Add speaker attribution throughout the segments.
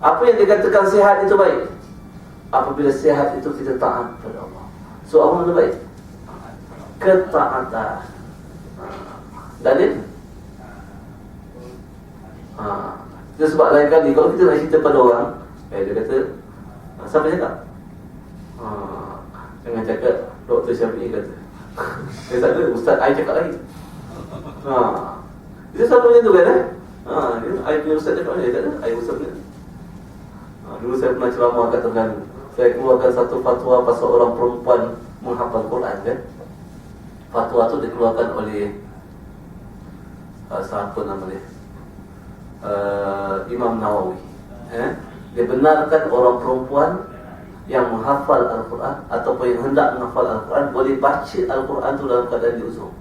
Speaker 1: Apa yang dikatakan sehat itu baik? Apabila sehat itu kita taat kepada Allah. So apa mana baik? Ketaatan. Ha. Dalil? Ha. Itu sebab lain kali kalau kita nak cerita pada orang, eh dia kata, ha, siapa cakap? Ha. Jangan cakap Dr. Syafi'i kata. Dia tak ada, Ustaz I cakap lagi. Ha. Itu selalu macam tu kan eh? Ha, dia, I punya Ustaz cakap mana? Dia tak ada, I Ustaz punya. Dulu saya pernah ceramah kat Terengganu. Saya keluarkan satu fatwa pasal orang perempuan menghafal Quran kan. Fatwa tu dikeluarkan oleh uh, siapa nama dia? Uh, Imam Nawawi. Eh? Dia benarkan orang perempuan yang menghafal Al-Quran ataupun yang hendak menghafal Al-Quran boleh baca Al-Quran tu dalam keadaan diuzur.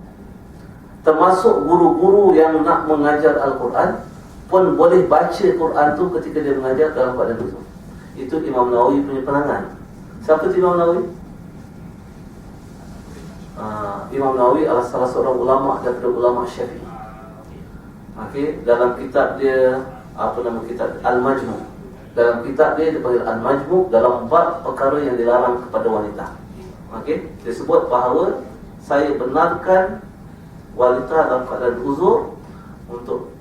Speaker 1: Termasuk guru-guru yang nak mengajar Al-Quran pun boleh baca Quran tu ketika dia mengajar dalam keadaan diuzur. Itu Imam Nawawi punya penangan. Siapa tu Imam Nawawi? Uh, Imam Nawawi adalah salah seorang ulama daripada ulama Syafi'i. Okey, dalam kitab dia apa nama kitab Al-Majmu. Dalam kitab dia dipanggil Al-Majmu dalam bab perkara yang dilarang kepada wanita. Okey, dia sebut bahawa saya benarkan wanita dalam keadaan uzur untuk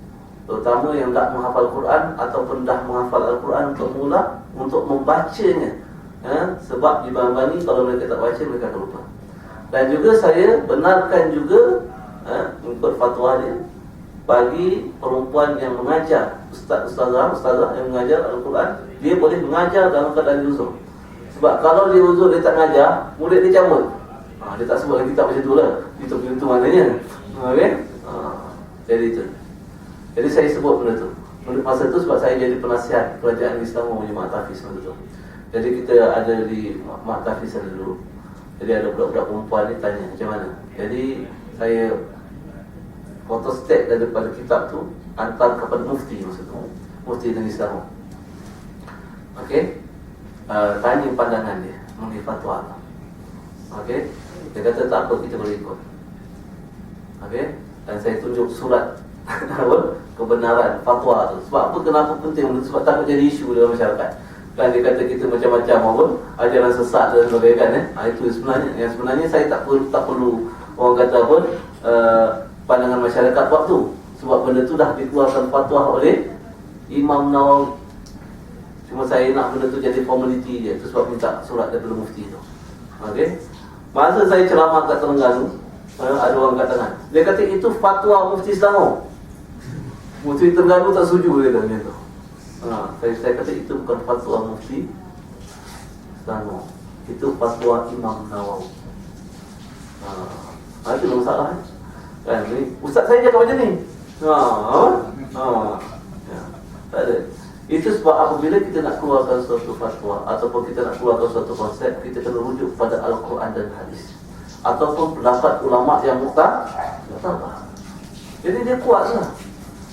Speaker 1: terutama yang tak menghafal Quran ataupun dah menghafal Al-Quran untuk mula untuk membacanya. Ya, sebab di bani kalau mereka tak baca mereka akan lupa. Dan juga saya benarkan juga Mengikut fatwa dia Bagi perempuan yang mengajar Ustaz-ustazah Ustazah yang mengajar Al-Quran Dia boleh mengajar dalam keadaan diuzur. Sebab kalau dia uzur dia tak mengajar Murid dia camut ha, Dia tak sebut lagi tak macam tu lah. Itu itu maknanya. Okay? ha, Jadi itu. Jadi saya sebut benda tu Masa tu sebab saya jadi penasihat Kerajaan Islam punya Mak Tafiz masa tu. Jadi kita ada di Mak Tafiz dulu. Jadi ada budak-budak perempuan ni tanya macam mana? Jadi saya Photostat daripada kitab tu Hantar kepada mufti masa tu Mufti Negeri Selangor. Okey? Uh, Tanya pandangan dia Mengenai fatwa. Okey? Dia kata tak apa kita boleh ikut. Okey? Dan saya tunjuk surat Kebenaran fatwa tu Sebab apa kenapa penting Sebab takut jadi isu dalam masyarakat Kan dia kata kita macam-macam apa ajaran sesat dan sebagainya kan eh. Ha, itu sebenarnya yang sebenarnya saya tak perlu tak perlu orang kata apa uh, pandangan masyarakat waktu sebab benda tu dah dikeluarkan fatwa oleh Imam Nawawi. Cuma saya nak benda tu jadi formality je tu sebab minta surat daripada mufti tu. Okey. Masa saya ceramah kat Terengganu uh, ada orang katakan dia kata itu fatwa mufti Selangor. Mufti Terengganu tak setuju dia kata tu. Ha, saya, saya kata itu bukan fatwa mufti. Selangor Itu fatwa Imam Nawawi. Ha, ha, Itu masalah eh? kan, ni, Ustaz saya cakap macam ni. Ha, ha, ya, Tak ada. Itu sebab apabila kita nak keluarkan suatu fatwa Ataupun kita nak keluarkan suatu konsep Kita kena rujuk pada Al-Quran dan Hadis. Ataupun pendapat ulama' yang muqtah Jadi dia kuat lah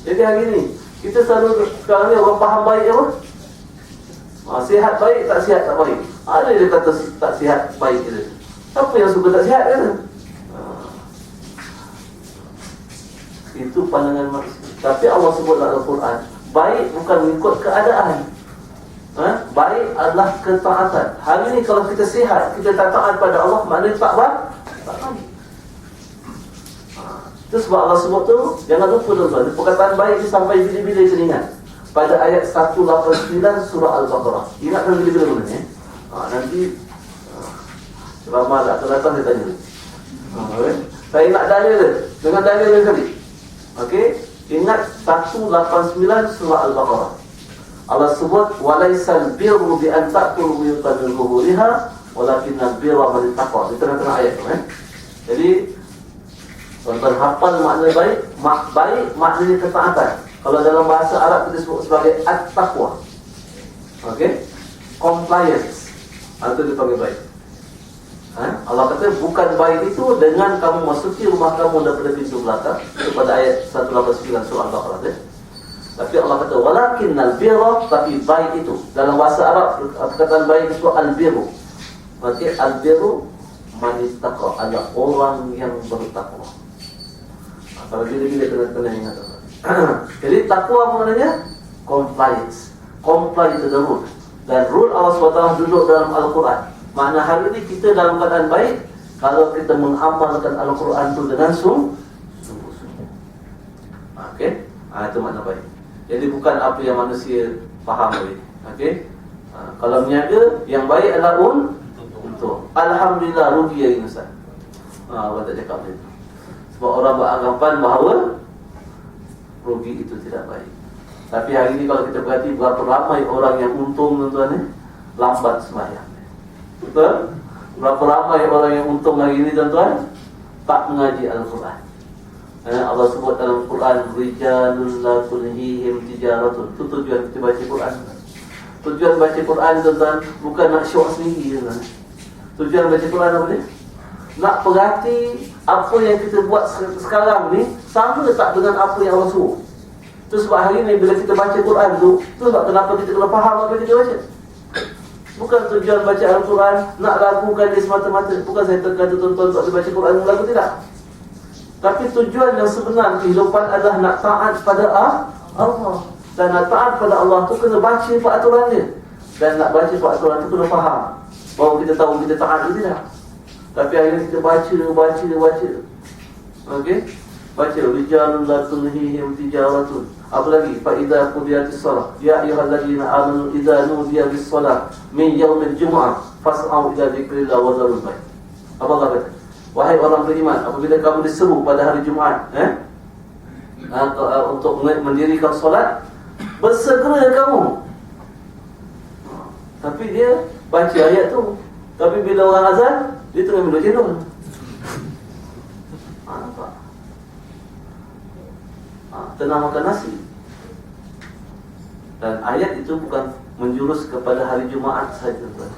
Speaker 1: Jadi hari ni kita selalu sekarang ni orang faham baik apa? Ha, sihat baik, tak sihat tak baik. Ada dia kata tak sihat baik dia. Siapa yang suka tak sihat kan? Ha. Itu pandangan manusia. Tapi Allah sebut dalam Al-Quran, baik bukan mengikut keadaan. Ha? Baik adalah ketaatan. Hari ini kalau kita sihat, kita tak taat pada Allah, maknanya tak baik. Tak baik. Itu sebab Allah sebut tu Jangan lupa tuan-tuan Perkataan baik ni sampai bila-bila kita ingat. Pada ayat 189 surah Al-Baqarah. Ingatkan bila-bila mana ni ha, Nanti ha, tak terdatang saya tanya. Ha, okay? Saya nak dalil dia. Dengan dalil dia sekali Okey Ingat 189 surah Al-Baqarah. Allah sebut Walaisal birru bi an ta'kul buyutan min kuhuriha Walakinna birra man taqwa Di tengah-tengah ayat tu eh? Jadi Tuan-tuan hafal makna baik mak Baik maknanya ketaatan. Kalau dalam bahasa Arab kita sebut sebagai At-taqwa. Okay Compliance. Itu dipanggil baik. Ha? Allah kata bukan baik itu Dengan kamu masuki rumah kamu daripada pintu belakang. Itu pada ayat 189 surah Al-Baqarah eh? Tapi Allah kata Walakin al-birra Tapi baik itu. Dalam bahasa Arab Perkataan baik itu al-birru. Maksudnya al-birru Manistaqwa Adalah orang yang bertakwa kalau bila-bila kena kena ingat. Jadi takwa maknanya? Compliance. comply to the rule. Dan rule Allah SWT duduk dalam Al-Quran. Makna hari ini kita dalam keadaan baik kalau kita mengamalkan Al-Quran itu dengan sungguh-sungguh. Okey? Ha, itu makna baik. Jadi bukan apa yang manusia faham ini. Okey? Ha, kalau meniaga, yang baik adalah un untuk. Alhamdulillah rugi ini Ustaz. Ha, orang tak cakap begitu. Sebab orang beranggapan bahawa rugi itu tidak baik. Tapi hari ini kalau kita perhati berapa ramai orang yang untung tuan-tuan ni lambat sembahyang. Betul? Berapa ramai orang yang untung hari ini tuan-tuan tak mengaji Al-Quran. Eh, Allah sebut dalam Quran rijalun la tulhihim tijaratun. Itu tujuan kita baca Quran. Tujuan baca Quran tuan-tuan bukan nak syok sendiri tuan. Tujuan baca Quran apa dia? Nak perhati apa yang kita buat sekarang ni sama tak dengan apa yang Allah suruh. Itu sebab hari ni bila kita baca Quran tu, tu sebab kenapa kita kena faham apa kita baca. Bukan tujuan baca Al-Quran nak lakukan dia semata-mata. Bukan saya tekan tuan-tuan untuk baca Quran lagu tidak. Tapi tujuan yang sebenar kehidupan adalah nak taat pada Allah. Dan nak taat pada Allah tu kena baca peraturan dia. Dan nak baca peraturan tu kena faham. Bahawa kita tahu kita taat ke tidak. Tapi ini kita baca, baca, baca. Okey? Baca. Rijalun la tulhihim tijaratun. Apa lagi? Fa idza qudiyatis shalah ya ayyuhalladzina amanu idza nudiya bis shalah min yaumil jumu'ah fas'au ila dzikrillah wa dharul bay'. Apa kata? Wahai orang beriman, apabila kamu diseru pada hari Jumaat, eh? Atau, uh, untuk mendirikan solat, bersegera kamu. Tapi dia baca ayat tu. Tapi bila orang azan, dia tengah minum cendol. Ha, nampak? Ha, tengah makan nasi. Dan ayat itu bukan menjurus kepada hari Jumaat saja tuan.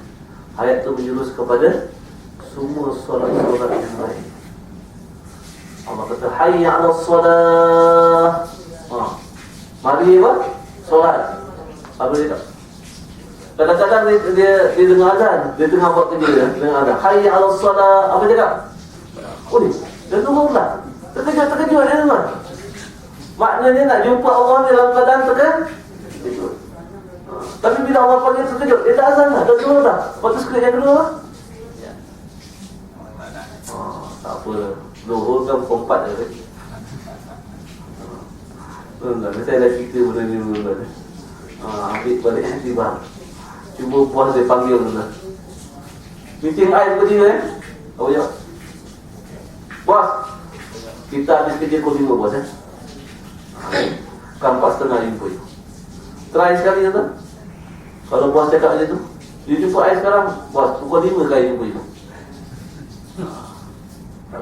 Speaker 1: Ayat itu menjurus kepada semua solat-solat yang lain. Allah kata hayya 'ala solat. Ha. Mari apa? Solat. Apa dia Kadang-kadang dia, dia, dia dengar azan, dia tengah buat kerja dia, dengar azan. Hayya 'ala solat. Apa dia cakap? Oh ni, dia tunggu pula. Terkejut, terkejut dia dengar. Maknanya nak jumpa Allah dalam keadaan terkejut. Tapi bila Allah panggil terkejut, dia tak azan dah, dah keluar dah. Lepas tu sekejap yang kedua ya. oh, Tak apa, Zuhur kan pompat je kan. Tuan-tuan, saya dah cerita benda ni tuan-tuan. Ah, ambil balik hati bang. Cuba puas dia panggil tuan-tuan. Meeting air tadi eh. Apa ya? Bos. Kita habis kerja pukul 5 bos eh. Kampas setengah lima Try sekali tuan-tuan. Kalau bos cakap macam tu Dia jumpa air sekarang Bos, pukul lima kali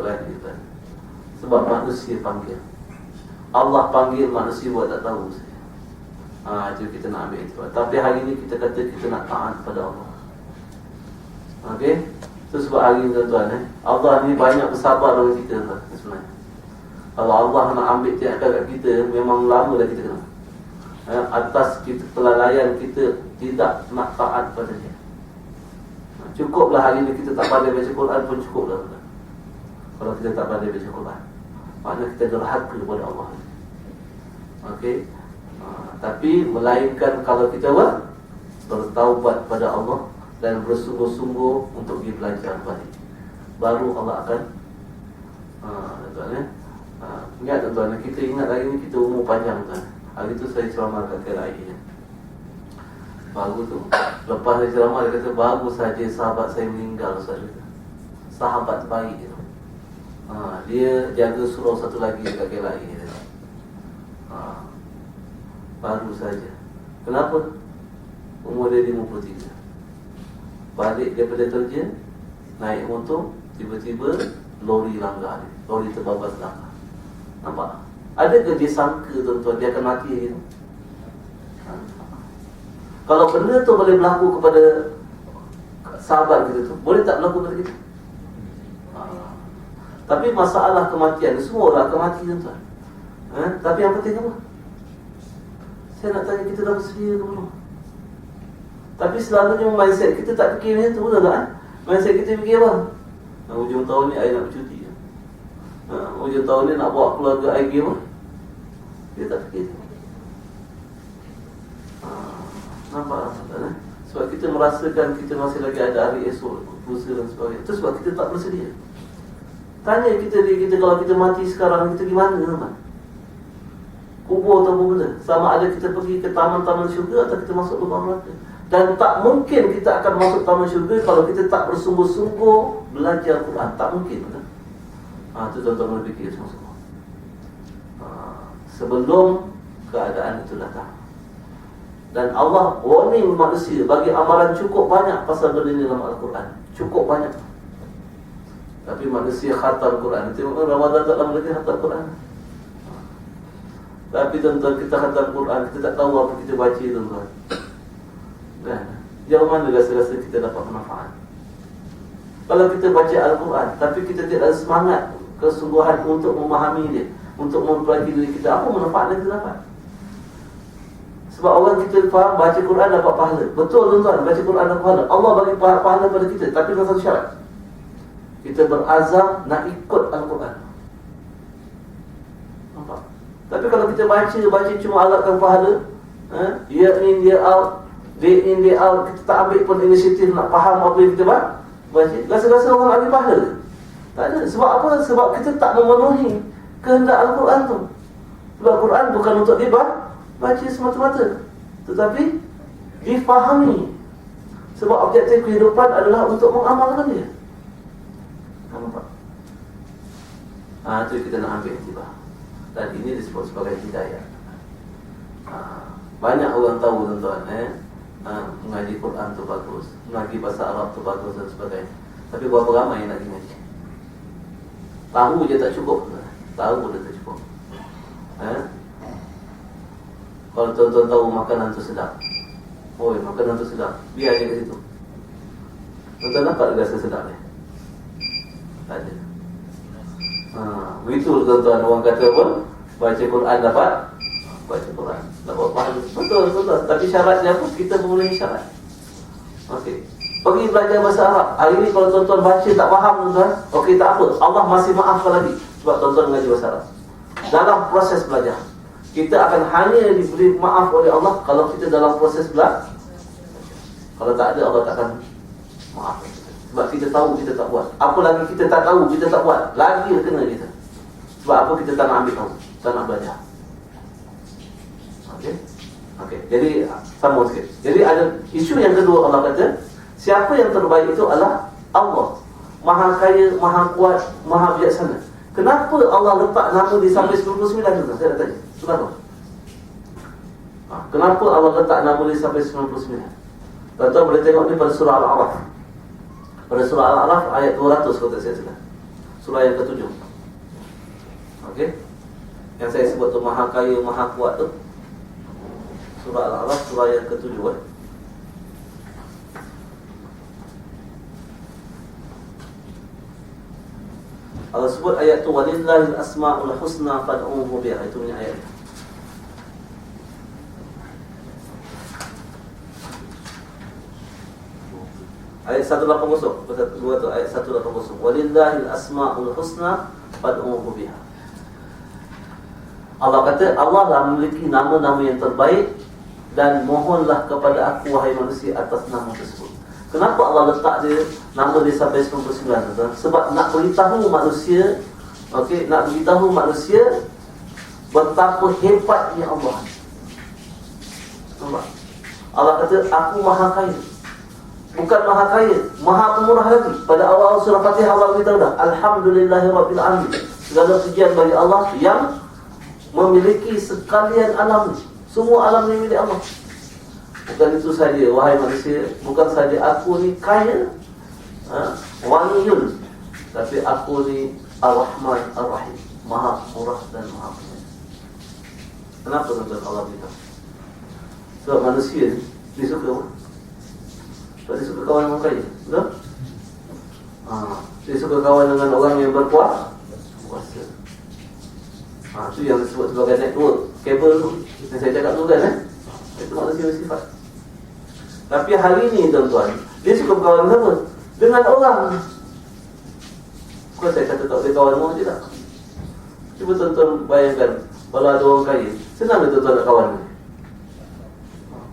Speaker 1: lagi kan Sebab manusia panggil Allah panggil manusia buat tak tahu Ah, itu kita nak ambil itu. Tapi hari ini kita kata kita nak taat pada Allah. Okey? Itu sebab hari ini tuan-tuan eh. Allah ni banyak bersabar dengan kita tuan sebenarnya. Kalau Allah nak ambil tiap kat kita, memang lama dah kita kena. Eh, atas kita kelalaian kita tidak nak taat pada dia. Cukuplah hari ini kita tak pandai baca Quran pun cukuplah. Kalau kita tak pandai baca Quran. Maknanya kita derhaka kepada Allah. Okey. Tapi melainkan kalau kita apa? bertaubat pada Allah dan bersungguh-sungguh untuk belajar balik. Baru Allah akan uh, tuan ya. Uh, ingat tuan-tuan, kita ingat hari ini kita umur panjang tuan. Hari itu saya ceramah kat KLI. Baru tu Lepas dari ceramah dia kata Baru saja sahabat saya meninggal saja. Sahabat baik itu. Ha, dia jaga surau satu lagi dekat lagi. Ha, baru saja. Kenapa? Umur dia 53. Balik daripada kerja, naik motor, tiba-tiba lori langgar dia. Lori terbabas langgar. Nampak? Ada ke dia sangka tuan-tuan dia akan mati gitu? Kalau benda tu boleh berlaku kepada sahabat kita tu, boleh tak berlaku kepada kita? Ha. Tapi masalah kematian semua orang akan mati tuan. Ha? Tapi yang penting apa? Saya nak tanya kita dah bersedia ke belum? Tapi selalunya mindset kita tak fikir macam tu tak? Eh? Mindset kita fikir apa? Ha, ujung tahun ni saya nak bercuti. Ha, ujung tahun ni nak bawa keluarga saya pergi apa? Dia tak fikir. Ha. Nampak tak? Eh? Sebab kita merasakan kita masih lagi ada hari esok, lusa dan sebagainya. Itu sebab kita tak bersedia. Tanya kita kita kalau kita mati sekarang kita gimana teman? Kubur atau benda? Sama ada kita pergi ke taman-taman syurga atau kita masuk lubang neraka. Dan tak mungkin kita akan masuk taman syurga kalau kita tak bersungguh-sungguh belajar Quran. Tak mungkin. Betul? Ha, itu tuan-tuan berfikir semua-semua. Ha, sebelum keadaan itu datang. Dan Allah warning manusia bagi amalan cukup banyak pasal benda ini dalam Al-Quran. Cukup banyak. Tapi manusia khatam Quran. Tengok Ramadan tak lama lagi khatam Quran. Tapi tuan-tuan kita khatam Quran, kita tak tahu apa kita baca tuan-tuan. Kan? Jauh mana rasa-rasa kita dapat manfaat. Kalau kita baca Al-Quran, tapi kita tidak ada semangat, kesungguhan untuk memahami dia, untuk mempelajari diri kita, apa manfaat yang kita dapat? Sebab orang kita faham baca Quran dapat pahala. Betul tuan-tuan, baca Quran dapat pahala. Allah bagi pahala pada kita, tapi dengan satu syarat. Kita berazam nak ikut Al-Quran. Nampak? Tapi kalau kita baca, baca cuma alatkan pahala, eh, year in, year out, day in, day out, kita tak ambil pun inisiatif nak faham apa yang kita baca, baca. Rasa-rasa orang ambil pahala. Tak ada. Sebab apa? Sebab kita tak memenuhi kehendak Al-Quran tu. Sebab Al-Quran bukan untuk dibaca baca semata-mata tetapi difahami sebab objektif kehidupan adalah untuk mengamalkan dia nampak ha, itu kita nak ambil tiba dan ini disebut sebagai hidayah. Ha, banyak orang tahu tuan-tuan eh? mengaji Quran tu bagus mengaji bahasa Arab tu bagus dan sebagainya. Tapi berapa ramai yang nak mengaji tahu je tak cukup tahu pun tak cukup. Eh? Kalau tuan-tuan tahu makanan tu sedap. Oh, makanan tu sedap. Biar je ke situ. Tuan-tuan dapat rasa sedap ni? Tak ada Begitu tuan-tuan. Orang kata pun Baca Quran dapat? Baca Quran. Dapat pahala. Betul, betul. Tapi syaratnya pun kita memenuhi syarat. Okey. Pergi belajar bahasa Arab. Hari ni kalau tuan-tuan baca tak faham tuan-tuan Okey tak apa. Allah masih maafkan lagi Sebab tuan-tuan mengaji bahasa Arab. Dalam proses belajar kita akan hanya diberi maaf oleh Allah kalau kita dalam proses belajar. Kalau tak ada Allah takkan maaf. Sebab kita tahu kita tak buat. Apa lagi kita tak tahu kita tak buat. Lagi kena kita. Sebab apa kita tak nak ambil tahu. Tak nak belajar. Okey. Okey. Jadi sama sikit. Jadi ada isu yang kedua Allah kata, siapa yang terbaik itu adalah Allah. Maha kaya, maha kuat, maha bijaksana. Kenapa Allah letak nama di sampai 99 tu? Saya nak tanya. Kenapa? Ha, kenapa Allah letak nama dia sampai 99? Tuan-tuan boleh tengok ni pada surah Al-A'raf. Pada surah Al-A'raf ayat 200 kalau tak saya salah. Surah yang ketujuh. Okey. Yang saya sebut tu Maha Kaya, Maha Kuat tu. Surah Al-A'raf surah yang ketujuh eh. Allah sebut ayat tu walillahil asmaul husna fad'uhu biha itu punya ayat. Ayat 180 Pasal dua tu ayat 180 Walillahil asma'ul husna Fad'uhu biha Allah kata Allah lah memiliki nama-nama yang terbaik Dan mohonlah kepada aku Wahai manusia atas nama tersebut Kenapa Allah letak dia Nama dia sampai 99 Sebab nak beritahu manusia Okey, nak beritahu manusia Betapa hebatnya Allah Nampak? Allah kata aku maha kaya Bukan maha kaya, maha pemurah lagi. Pada awal surah Fatihah Allah beritahu dah, Alhamdulillahirabbil alamin. Segala pujian bagi Allah yang memiliki sekalian alam. Semua alam ini milik Allah. Bukan itu saja, wahai manusia, bukan saja aku ni kaya, ha, waniyun, tapi aku ni Ar-Rahman Ar-Rahim, maha murah dan maha penyayang. Kenapa tuan Allah beritahu? Sebab manusia ni, dia suka apa? Sebab dia suka kawan orang kaya Betul? Ha, dia suka kawan dengan orang yang berkuasa Kuasa ha, Itu yang disebut sebagai network Kabel tu Yang saya cakap tu kan eh? Itu manusia bersifat Tapi hari ni tuan-tuan Dia suka berkawan apa? Dengan orang Kau saya kata tak boleh kawan orang je tak? Cuba tuan-tuan bayangkan Kalau ada orang kaya Senang tuan-tuan nak kawan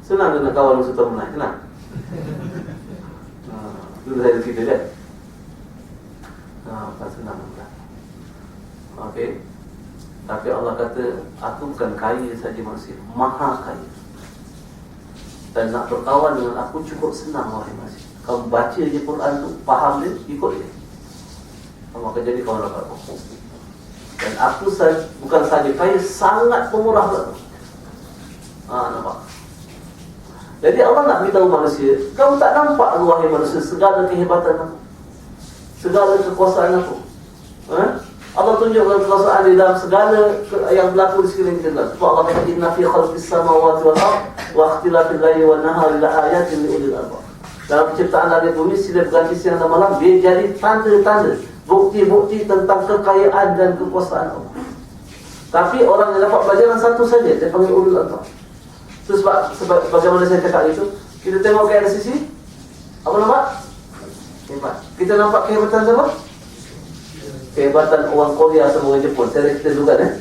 Speaker 1: Senang nak kawan musuh termenai, senang. Ha, dulu saya cerita kan. Ha, pas senang. Okey. Tapi Allah kata, aku bukan kaya saja manusia, maha kaya. Dan nak berkawan dengan aku cukup senang wahai manusia. Kau baca je Quran tu, faham dia, ikut dia. Kamu akan jadi kawan rapat aku. Dan aku saja, bukan saja kaya, sangat pemurah pula. Ha, nampak? Jadi Allah nak beritahu manusia, kamu tak nampak wahai manusia segala kehebatan aku. Segala kekuasaan aku. Ha? Allah tunjukkan kekuasaan di dalam segala yang berlaku di sekeliling kita. Sebab Allah kata inna fi khalqis samawati wal ard wa ikhtilafil laili wan nahari la ayatin li ulil albab. Dalam penciptaan langit bumi silih berganti siang dan malam dia jadi tanda-tanda bukti-bukti tentang kekayaan dan kekuasaan Allah. Tapi orang yang dapat pelajaran satu saja dia panggil ulul albab. Itu sebab, sebab bagaimana saya cakap itu kita tengok ke sisi apa nampak? Hebat. Kita nampak kehebatan siapa? Kehebatan orang Korea sama orang Jepun. Saya kita juga eh.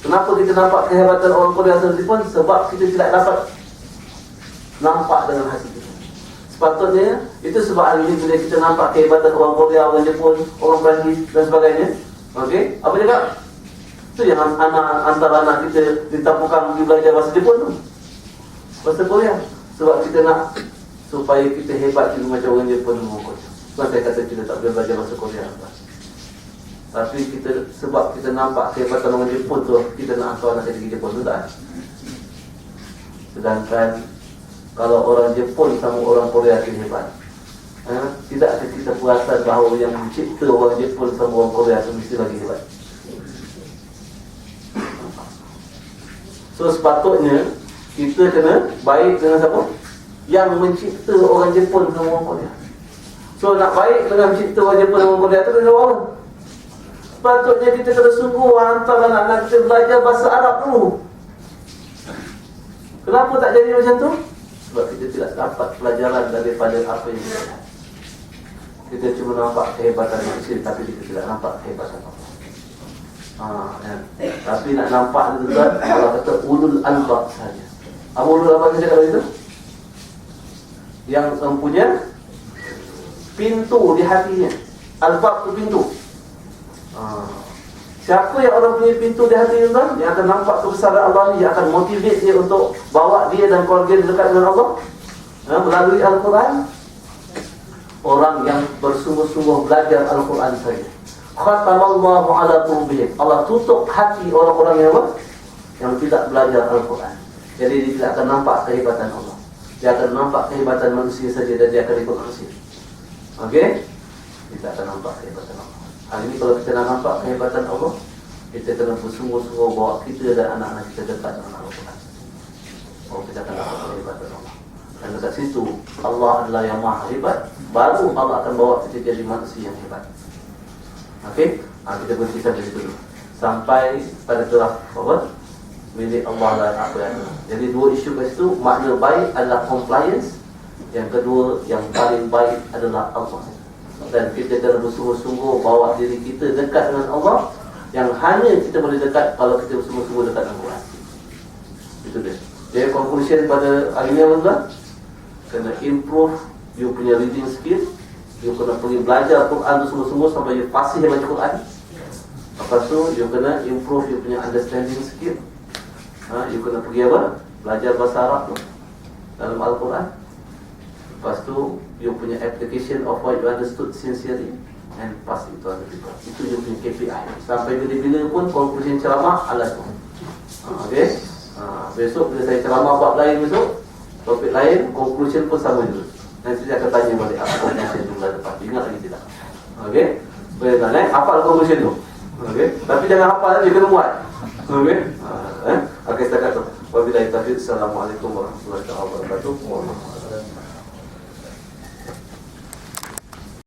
Speaker 1: Kenapa kita nampak kehebatan orang Korea sama Jepun? Sebab kita tidak dapat nampak dengan hati kita. Sepatutnya itu sebab hari ini bila kita nampak kehebatan orang Korea, orang Jepun, orang Perancis dan sebagainya. Okey, apa dia kata? Itu yang anak antara anak kita ditampukkan pergi belajar bahasa Jepun tu. Bahasa Korea. Sebab kita nak supaya kita hebat macam orang Jepun dan orang Korea. Sebab saya kata kita tak boleh belajar bahasa Korea. Tapi kita sebab kita nampak kehebatan orang Jepun tu, kita nak hantar anak kita Jepun tu tak? Sedangkan kalau orang Jepun sama orang Korea itu hebat. Ha? Tidak ada kita perasan bahawa yang mencipta orang Jepun sama orang Korea itu mesti lagi hebat. So sepatutnya kita kena baik dengan siapa? Yang mencipta orang Jepun sama orang Korea. So nak baik dengan mencipta orang Jepun sama orang Korea itu kena orang Sepatutnya kita kena sungguh hantar anak-anak kita belajar bahasa Arab dulu. Kenapa tak jadi macam tu? Sebab kita tidak dapat pelajaran daripada apa yang kita lihat. Kita cuma nampak kehebatan manusia tapi kita tidak nampak kehebatan Allah. Ha, ya. Tapi nak nampak itu juga Allah kata ulul albab saja. Apa ulul albab saja kalau itu? Yang mempunyai pintu di hatinya. Albab itu pintu. Ha. Siapa yang orang punya pintu di hati tuan Yang akan nampak kebesaran Allah Yang akan motivate dia untuk Bawa dia dan keluarga dia dekat dengan Allah. Ha, Melalui Al-Quran. Orang yang bersungguh-sungguh belajar Al-Quran saja. Khatamallahu ala qulubihim. Allah tutup hati orang-orang yang apa? Yang tidak belajar Al-Quran. Jadi dia tidak akan nampak kehebatan Allah. Dia akan nampak kehebatan manusia saja Dan dia akan ikut manusia. Okey? Kita akan nampak kehebatan Allah Hari ini kalau kita nak nampak kehebatan Allah Kita kena bersungguh-sungguh bawa kita dan anak-anak kita dekat dengan Al-Quran Oh kita akan nampak kehebatan Allah. Dan dekat situ Allah adalah yang maha hebat. Baru Allah akan bawa kita jadi manusia yang hebat. Okey? Ha, kita berhenti sampai situ dulu. Sampai pada turah apa? Milik Allah dan apa yang Jadi dua isu kat situ. Makna baik adalah compliance. Yang kedua yang paling baik adalah Allah dan kita kena bersungguh-sungguh bawa diri kita dekat dengan Allah yang hanya kita boleh dekat kalau kita bersungguh-sungguh dekat dengan Quran. Itu dia. Jadi conclusion pada hari ini apa Kena improve you punya reading skill. You kena pergi belajar Quran tu sungguh-sungguh sampai you fasih baca Quran. Lepas tu you kena improve you punya understanding skill. Ha, you kena pergi apa? Belajar bahasa Arab tu dalam Al-Quran. Lepas tu you punya application of what you understood sincerely and pass it to other people. Itu you punya KPI. Sampai bila-bila pun conclusion ceramah ala tu. Ha, okay? Ha, besok bila saya ceramah buat lain besok, topik lain, conclusion pun sama juga. Nanti saya akan tanya balik apa conclusion tu bulan depan. Ingat lagi tidak? Okay? Boleh tak eh? Hafal conclusion tu. Okay? Tapi jangan hafal, dia kena buat. Okay? Ha, eh? Okay, setakat tu. Wabillahi taufiq. Assalamualaikum warahmatullahi wabarakatuh.